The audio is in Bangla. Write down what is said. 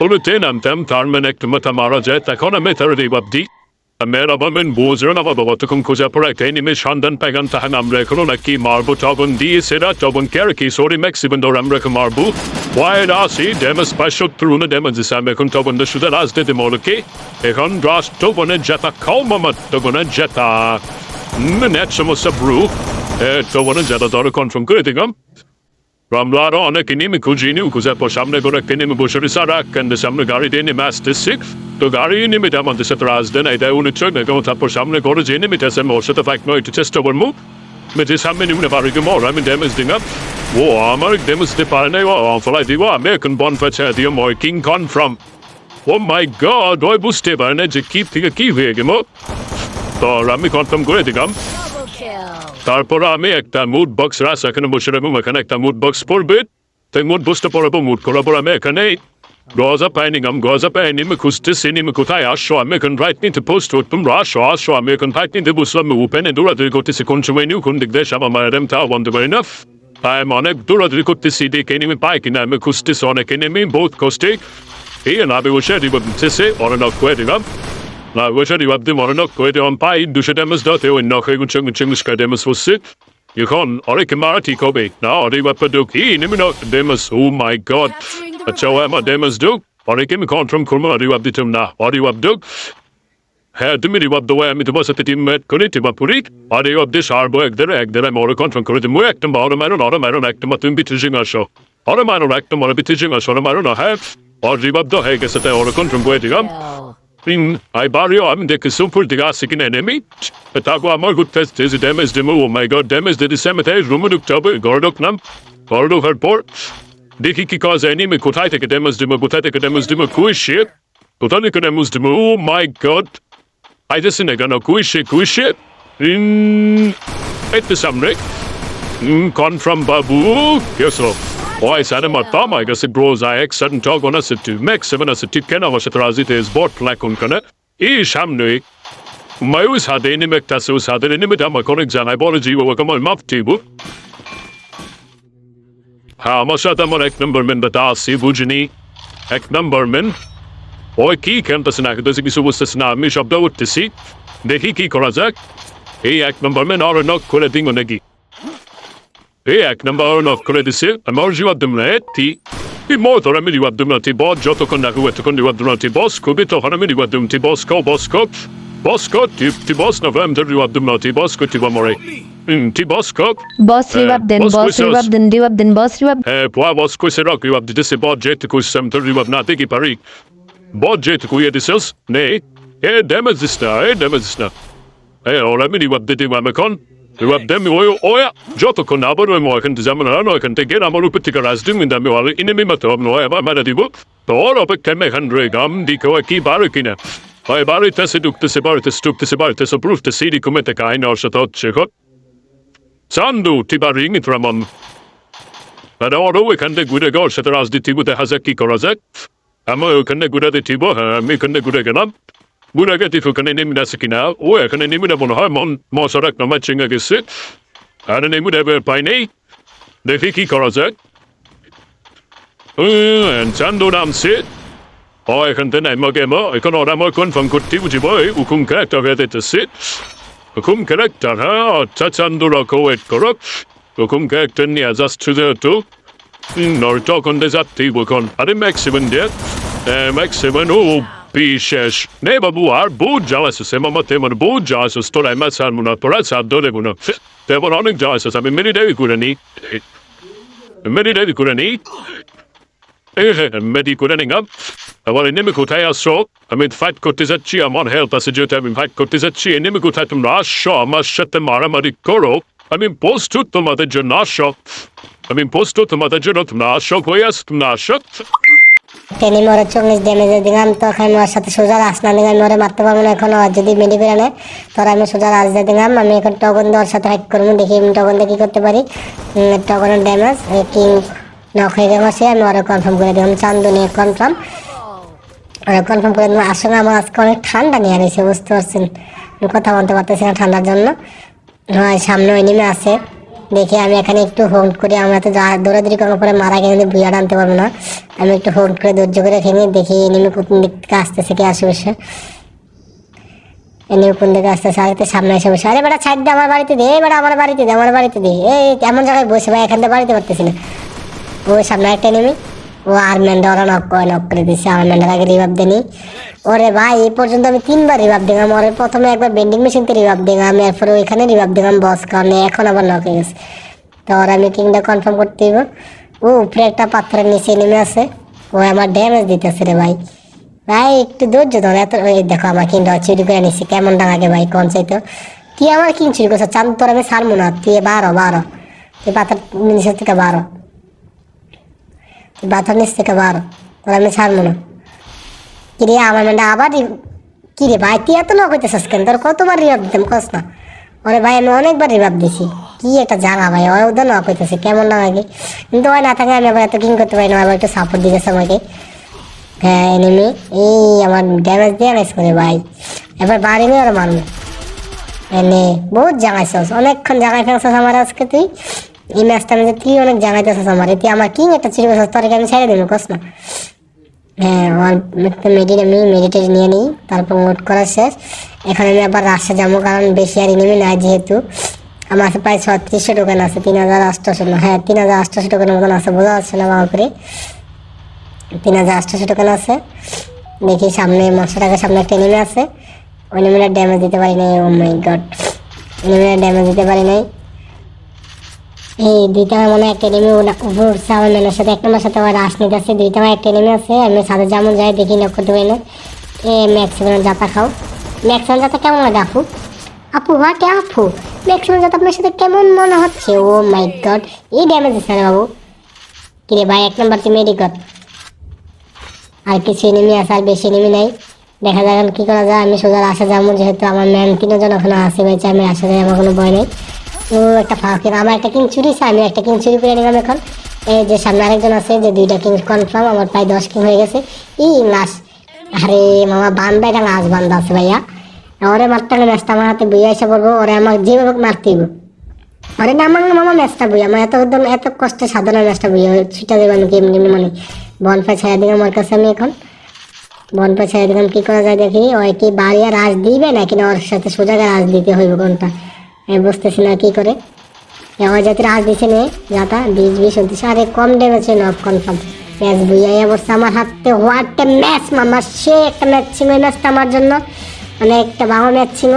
Ulit nantem tarmen ek mata maraje takona metardi wabdi. Merhaba ben buzurun ama baba tukun kuza projekt enimi şandan pegan tahan amrekono naki marbu tabun di sera tabun kerki sori meksibun dor amreko marbu. Wide asi demas başot turuna demas isamekun tabun da şuda az dedim oluki. Ekon dras tabuna jeta kalmamat tabuna jeta. Net samo sabru. E tabuna jeta doğru konfirm kırıtıgam. Ramlara অনেক নিমি খুঁজিনি খুঁজে পর সামনে করে একটি নিমি বসে সারা কেন্দ্রে সামনে গাড়ি দিয়ে নেমে আসতেছি তো গাড়ি নেমে আমাদের সাথে রাজদেন এই দেয় উনি চোখ নেই তারপর সামনে করে যে নেমে তেসে ওর সাথে ফাইক নয় একটু চেষ্টা করব মেটে সামনে নিমে বাড়ি গে মর আমি ড্যামেজ দিং আপ ও আমার ড্যামেজ দিতে পারে নাই ও ফলাই দিব আমি এখন বন ফেছে দিয়ে মই কিং কনফার্ম ও মাই গড ওই বুঝতে পারে না যে তারপর আমি একটা মুড বক্স রাস, এখানে বসে রাখব এখানে একটা মুড বক্স পড়বে। তাই মুড বক্সটা পড়াবো মুড করার পর আমি এখানে গজা পাইনি আম গজা পাইনি, আমি খুঁজতেছি আমি কোথায় আসো, আমি এখন রাইট নিতে পোস্ট তোমরা আসো আসো, আমি এখন রাইট নিতে বুঝলাম আমি ওপেনে দৌড়াদৌড়ি করতেছি, কোন সময় নিউ, কোন দিক দিয়ে আমার ম্যাডাম তাও বন্ধ করি না আমি অনেক দৌড়াদৌড়ি করতেছি, দেখে নেমে পাই কিনা, আমি খুঁজতেছি, অনেক নেমে বহুত কষ্টে এই না, আমি বসে দিবতেছে অনেক করে দিলাম। Na, wahrscheinlich überhaupt immer noch gehört ja ein paar du schon damals dort und noch irgend schon schon schon damals was sit. You can alle kemarati kobe. Na, ori wa paduk i nimm noch damals oh my god. That's how am damals do. Ori kim kon from kurma ori wa ditum na. Ori wa duk. Här du mig vad då är mitt att det med kunde vara purik. Ori wa dis arbo ek där ek där mor kon från kunde mu dem bara men ora men ek dem att du bitte jinga så. Ora men ek dem ora bitte jinga så men ora här. Ori wa då hege så det ora kon från boetigam. Kill. I Ibario am de căsumpul de gasic în enemit, et agua morgut festezi demes de Oh my god demes de disemetej rumun october, gordoc nam, gordo herpor, port. ki cause enime cutaite că demes de mu, cutaite că demes de mu, cuișe, cutaite că demes de Oh my god, hai de sine gana cuișe, cuișe, in... et de samrec, mm, con from babu, yourself. Sir. Oj, sen är matta mig, jag ser bros ax, sen tag hon sig till mex, sen är sig till kenna vad sig trazi till bort läkon kunde. I shamnu. Maus hade ni mekta så hade ni med damma konig jan, I bara jiwa wa kamal map tibu. Ha, ma shata mon ek number men bata si bujini. Ek number men. Oj, ki kenta sina, då sig så wusta sina, mi shop do ut si. De ki ki korazak. I ek number men are nok kule dingo negi. এই এক নম্বর অফ করে দিছে আমার জীবাদ্দম না তি এই মোটর আমি জীবাদ্দম না তি বস যতক্ষণ না হুয়ে তখন জীবাদ্দম না তি বস খুবই তখন আমি জীবাদ্দম তি বস কো বস কো বস কো তি তি বস নভেম্বর জীবাদ্দম না তি বস কো তি বমরে তি বস কো Boss rewab din, boss boss quizzes. rewab din, rewab din, boss rewab. এ পোয়া বস কইছে রক জীবাদ দিছে বস জেট কইছে সাম তর জীবাদ না দেখি পারি বস জেট কইয়ে দিছস নে এ ড্যামেজ দিস না এ ড্যামেজ দিস না এ ওরা আমি জীবাদ দিতে মামকন জীবাদ দেম ওই ওয়া যতক্ষণ আবার ওই ময়খান যেমন আর নয়খান থেকে আমার উপর থেকে রাজদিন কিন্তু আমি ওয়ালে ইনে মিমাতে হবে নয় আবার মারা দিব তোর অপেক্ষা মেখান রে গাম দিকে কি বারো কিনা হয় বাড়িতেছে ঢুকতেছে বাড়িতেছে ঢুকতেছে বাড়িতেছে প্রুফতেছে এরকম কমেতে কাহিনী ওর সাথে হচ্ছে এখন Sandu tibar inget ramon. Men aro kan det gode gå sätter oss dit tibo det har sagt kikor azak. Amma kan det gode det tibo mi kan det gode ganam. munagatifo kan nämna sakina och jag kan nämna vad har man måste räkna matchen jag sett. Han nämnde över Paine. Det fick i Karazak. En sando namse. Och jag kan inte nämna gemma. Jag kan ha dem och kon från kort till Ujiboy och kun karaktär vet inte sett. Tatsando rako ett korrekt. Och kun karaktären är just till det då. Norr takon desatti och kon. Maximum det? Maximum. Oh, pishesh. Ne babu ar bu jalası sema mateman bu jalası stola masal muna parasa dole bunu. Te var onik jalası sami meni devi kurani. Meni devi kurani. Medi kureninga. Var nimi kutaya så. Amit fight kotizachi amon help as ju tabim fight kotizachi nimi kutatum rasho mas shatte mara mari koro. Amin post tut tomata janasho. Amin post tut tomata janot nasho koyas nasho. টেনি মরে চল্লিশ ড্যামেজে দিলাম, তখন ওর সাথে সোজা রাস না দিলাম, মরে মারতে পারব না এখন। ওর যদি মেডি বেরানে তোর আমি সোজা রাস দিয়ে দিলাম, আমি এখন টগন দিয়ে ওর সাথে হাইক করব, দেখি আমি টগন দিয়ে কি করতে পারি। টগনের ড্যামেজ কিং নক হয়ে গেছে সে, আমি ওরা কনফার্ম করে দিলাম চান্দু নিয়ে কনফার্ম ওরা কনফার্ম করে দিলাম, আসলে আমার আজকে অনেক ঠান্ডা নিয়ে রয়েছে বুঝতে পারছেন? কথা বলতে পারতেছি না ঠান্ডার জন্য। হয় সামনে এনিমে আছে। দেখি আমি এখানে একটু হোল্ড করে আমরা তো দৌড়াদৌড়ি করার পরে মারা গেলে বুয়া আনতে পারব না। আমি একটু হোল্ড করে ধৈর্য করে রেখে দেখি এনিমি কোন দিক থেকে আসতেছে কি আশেপাশে এনিমি কোন দিকে আসতেছে, আরে তো সামনে এসে বসে, আরে বেটা ছাড় দে আমার বাড়িতে দে বেটা আমার বাড়িতে দে, আমার বাড়িতে দে। এই, এমন জায়গায় বসে ভাই, এখান থেকে বাড়িতে পারতেছি না। ওই সামনে একটা এনিমি ও আর্মেন্ডা ওরা নক করে নক করে দিচ্ছে আর্মেন্ডার আগে রিভাব দেনি ওরে ভাই, এই পর্যন্ত আমি তিনবার রিভাব দিলাম। ওরে প্রথমে একবার বেন্ডিং মেশিনতে রিভাব দিলাম। এরপরে ওইখানে বস কারণে এখন আবার নক হয়ে গেছে। তো ওরা মিটিংটা কনফার্ম করতে ও, উপরে একটা পাথরের নিচে নেমে আছে। ও আমার ড্যামেজ দিতেছে রে ভাই। ভাই, একটু ধৈর্য ধর। এত দেখো আমার কিনটা চুরি করে নিছি। কেমন ডাঙাকে ভাই, কোন চাইতো? তুই আমার কিন চুরি করছ, চাঁদ তোর আমি ছাড়বো না। তুই বারো বারো। তুই পাথর নিচের থেকে বারো। পাথর নিচ থেকে বারো। তোর আমি ছাড়বো না। কিরে, আমার মানে আবার কিরে ভাই, তুই এত নক হইতেছিস কেন? তোর কতবার রিভাব দিতাম, কস না? ওরে ভাই, আমি অনেকবার রিভাব দিছি। কি একটা জানা ভাই ওই ওদের নক হইতেছে, কেমন না আগে কিন্তু ওই না থাকে আমি আবার এত কিং করতে পারি না, আবার একটু সাপোর্ট দিতেছে আমাকে। হ্যাঁ এনিমি এই আমার ড্যামেজ দিয়ে গেছে করে ভাই। এবার বাড়ি নিয়ে আর মারবো। এনে, বহুত জাগাইছস অনেকক্ষণ জাগাই ফেলছস আমার আজকে তুই। এই ম্যাচটা আমি তুই অনেক জাগাইতেছস আমার তুই আমার কিং একটা চিড়ি করছস তোর আমি ছেড়ে দেবো, কস না। হ্যাঁ আমার একটা মেডিট আমি মেডিটেট নিয়ে নিই, তারপর নোট করা শেষ। এখন আমি আবার রাস্তা যাব, কারণ বেশি আর এনিমি নাই যেহেতু। আমার কাছে প্রায় ছত্রিশশো টোকেন আছে, তিন হাজার আটশোশো হ্যাঁ তিন হাজার আটশোশো টোকেনের মতন আছে, বোঝা যাচ্ছে না বাবা করে। তিন হাজার আটশোশো টোকেন আছে। দেখি সামনে মশলাটাকে সামনে একটা এনিমি আছে। ওই এনিমিটা ড্যামেজ দিতে পারি নাই ও মাই গড এনিমিটা ড্যামেজ দিতে পারি নাই। এই দুইটা মনে হয় একটা এনিমি উপরে উঠছে আমার ম্যানের সাথে এক নম্বর সাথে আমার রাস আছে, দুইটা একটা এনিমি আছে, আমি সাথে যেমন যাই দেখি নক করতে এ ম্যাক্সিমাম জাতা খাও। ম্যাক্সিমাম জাতা কেমন লাগে আপু? আপু হোয়াট আপু? ম্যাক্সিমাম জাতা আপনার সাথে কেমন মনে হচ্ছে? ও মাই গড এই ড্যামেজ দিচ্ছে না বাবু? কিরে ভাই, এক নম্বর তুমি মেডিকট আর কিছু এনিমি আছে, আর বেশি এনিমি নাই। দেখা যাক কি করা যায়, আমি সোজা আসা যাব, যেহেতু আমার ম্যান তিনজন ওখানে আসে বেঁচে আমি আসা যাই, আমার কোনো ভয় নেই। ও একটা ফাঁকির আমার একটা কিং চুরিছে আমি একটা কিং চুরি করে নিলাম এখন। এই যে সামনে আরেকজন আছে, যে দুইটা কিং কনফার্ম আমার প্রায় দশ কিং হয়ে গেছে। ই লাশ আরে, মামা, বান্দা এটা লাশ বান্দা আছে ভাইয়া। ওরে মারতে হলে ম্যাচটা আমার হাতে বইয়া এসে পড়ব ওরে আমার যেভাবে মারতেই আরে না, আমার মামা, ম্যাচটা বই আমার এত একদম এত কষ্টে সাধারণ ম্যাচটা বই ছুটা দেবেন গেম গেম মানে। বল ফে ছায়া দিলাম আমার কাছে আমি এখন। বল ফে ছায়া দিলাম, কি করা যায় দেখি? ওই কি বাড়ি আর রাজ দিবে নাকি না ওর সাথে সোজা রাজ দিতে হইব কোনটা? আমি বুঝতেছি না কি করে। এবার যাতে রাজ দিছে নে যাতা বিশ বিশ উনত্রিশ আরে কম ডেমেছে নব কনফার্ম ম্যাচ বুঝাইয়া বসছে আমার হাতে হোয়াটে ম্যাচ মামা, সে একটা ম্যাচ ছিল ম্যাচটা আমার জন্য মানে একটা ভালো ম্যাচ ছিল।